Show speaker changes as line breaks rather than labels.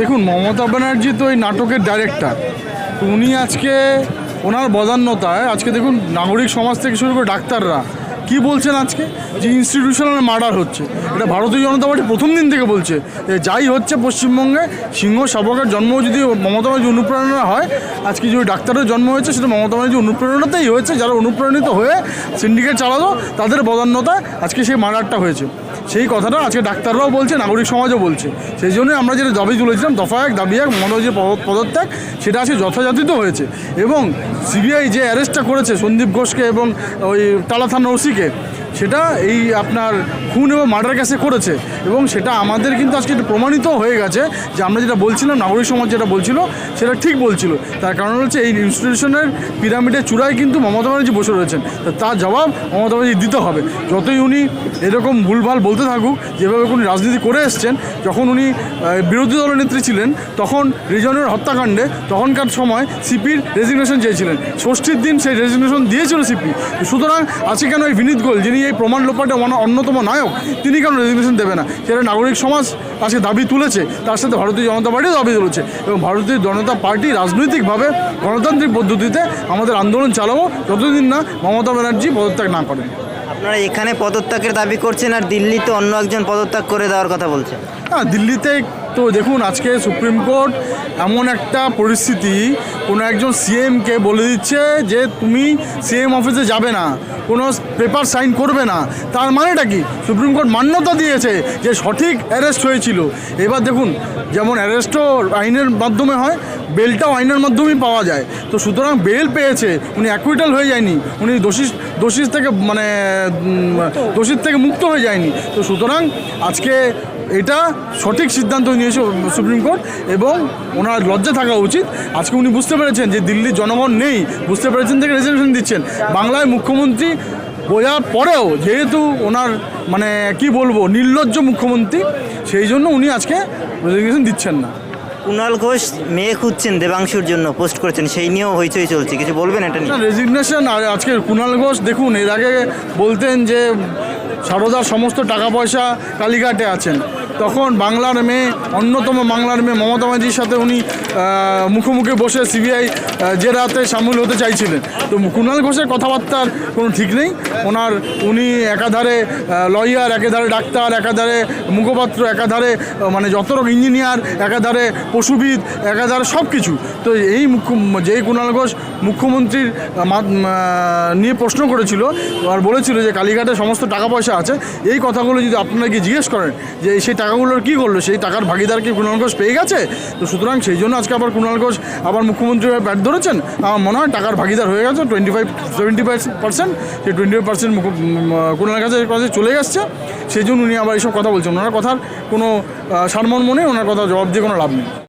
দেখুন, মমতা ব্যানার্জি তো এই নাটকের ডাইরেক্টর উনি আজকে ওনার বদান্যতায়, আজকে দেখুন, নাগরিক সমাজ থেকে শুরু করে ডাক্তাররা কি বলছেন আজকে? যে ইনস্টিটিউশনাল মার্ডার হচ্ছে। এটা ভারতীয় জনতা পার্টি প্রথম দিন থেকে বলছে। যে যাই হচ্ছে পশ্চিমবঙ্গে, সিংহ শাবকের জন্ম যদি মমতা ব্যানার্জি অনুপ্রেরণা হয়, আজকে যে ডাক্তারের জন্ম হয়েছে, সেটা মমতা ব্যানার্জি অনুপ্রেরণাতেই হয়েছে। যারা অনুপ্রাণিত হয়ে সিন্ডিকেট চালালো, তাদের বদান্যতায় আজকে সেই মার্ডারটা হয়েছে। সেই কথাটা আজকে ডাক্তাররাও বলছে, নাগরিক সমাজও বলছে। সেই জন্যই আমরা যেটা দাবি তুলেছিলাম দফা এক দাবি এক মনোজের পদত্যাগ, সেটা আজকে যথাযথিত হয়েছে। এবং সিবিআই যে অ্যারেস্টটা করেছে সন্দীপ ঘোষকে এবং ওই টালা থানা ওসিকে সেটা এই আপনার খুন এবং মার্ডার কেসে করেছে। এবং সেটা আমাদের কিন্তু আজকে প্রমাণিত হয়ে গেছে যে আমরা যেটা বলছিলাম, নাগরিক সমাজ যেটা বলছিল, সেটা ঠিক বলছিল। তার কারণ হচ্ছে এই ইনস্টিটিউশনের পিরামিডের চূড়ায় কিন্তু মমতা ব্যানার্জি বসে রয়েছেন। তার জবাব মমতা ব্যানার্জি দিতে হবে। যতই উনি এরকম ভুলভাল বলতে থাকুক, যেভাবে উনি রাজনীতি করে এসছেন, যখন উনি বিরোধী দলনেত্রী ছিলেন, তখন রিজনের হত্যাকাণ্ডে, তখনকার সময় সিপির রেজিগনেশন চেয়েছিলেন। ষষ্ঠীর দিন সেই রেজিগনেশন দিয়েছিল সিপি। সুতরাং আজকে কেন এই বিনীত গোল, যিনি এই প্রমাণ লোপাটে অন্যতম নায়ক তিনি কেন রেজিগনেশন দেবে না? সেটা নাগরিক সমাজ আজকে দাবি তুলেছে তার সাথে ভারতীয় জনতা পার্টিও দাবি তুলেছে এবং ভারতীয় জনতা পার্টি রাজনৈতিকভাবে গণতান্ত্রিক পদ্ধতিতে আমাদের আন্দোলন চালাবো যতদিন না মমতা ব্যানার্জি পদত্যাগ না করেন।
আপনারা এখানে পদত্যাগের দাবি করছেন আর দিল্লিতে অন্য একজন পদত্যাগ করে দেওয়ার কথা বলছেন।
হ্যাঁ দিল্লিতে তো দেখুন আজকে সুপ্রিম কোর্ট এমন একটা পরিস্থিতি কোনো একজন সিএমকে বলে দিচ্ছে যে তুমি সিএম অফিসে যাবে না। কোনো পেপার সাইন করবে না। তার মানেটা কি? সুপ্রিম কোর্ট মান্যতা দিয়েছে যে সঠিক অ্যারেস্ট হয়েছিল। এবার দেখুন, যেমন অ্যারেস্টও আইনের মাধ্যমে হয়, বেলটাও আইনের মাধ্যমেই পাওয়া যায়। তো সুতরাং বেল পেয়েছে, উনি অ্যাকুইটাল হয়ে যায়নি, উনি দোষী দোষী থেকে মানে দোষীর থেকে মুক্ত হয়ে যায়নি। তো সুতরাং আজকে এটা সঠিক সিদ্ধান্ত নিয়েছে সুপ্রিম কোর্ট এবং ওনার লজ্জা থাকা উচিত। আজকে উনি বুঝতে পেরেছেন যে দিল্লির জনগণ নেই, বুঝতে পেরেছেন থেকে রেজার্ভেশন দিচ্ছেন। বাংলায় মুখ্যমন্ত্রী বোঝার পরেও যেহেতু ওনার মানে কি বলব নির্লজ্জ মুখ্যমন্ত্রী সেই জন্য উনি আজকে রেজিগনেশন দিচ্ছেন না।
কুণাল ঘোষ মেয়ে খুঁজছেন দেবাংশুর জন্য পোস্ট করেছেন সেই নিয়েও হইচই চলছে। কিছু বলবেন এটা নিয়ে?
রেজিগনেশন আর আজকে কুণাল ঘোষ দেখুন এর আগে বলতেন যে সারদার সমস্ত টাকা পয়সা কালীঘাটে আছেন। তখন বাংলার মেয়ে অন্যতম বাংলার মেয়ে মমতা ব্যানার্জির সাথে উনি মুখোমুখি বসে সিবিআই জেরাতে সামিল হতে চাইছিলেন। তো কুণাল ঘোষের কথাবার্তার কোনো ঠিক নেই। ওনার, উনি একাধারে লয়ার, একাধারে ডাক্তার, একাধারে মুখপাত্র, একাধারে মানে যত রকম ইঞ্জিনিয়ার, একাধারে পশুবিদ, একাধারে সব কিছু। তো এই মুখ্য যেই কুণাল ঘোষ মুখ্যমন্ত্রীর নিয়ে প্রশ্ন করেছিল আর বলেছিল যে কালীঘাটে সমস্ত টাকা পয়সা আছে। এই কথাগুলো যদি আপনারা গিয়ে জিজ্ঞেস করেন যে সেই টাকাগুলোর কী করল? সেই টাকার ভাগিদার কি কুণাল ঘোষ পেয়ে গেছে? তো সুতরাং সেই জন্য আজকে আবার কুণাল ঘোষ আবার মুখ্যমন্ত্রী হয়ে ব্যাট ধরেছেন, আমার মনে হয় টাকার ভাগিদার হয়ে গেছে twenty five seventy five percent সেই টোয়েন্টি ফাইভ পার্সেন্ট মুখ কুণাল কাছে কাছে চলে গেছে সেই জন্য উনি আবার এইসব কথা বলছেন। ওনার কথার কোনো সারমর্ম নেই, ওনার কথা জবাব দিয়ে কোনো লাভ নেই।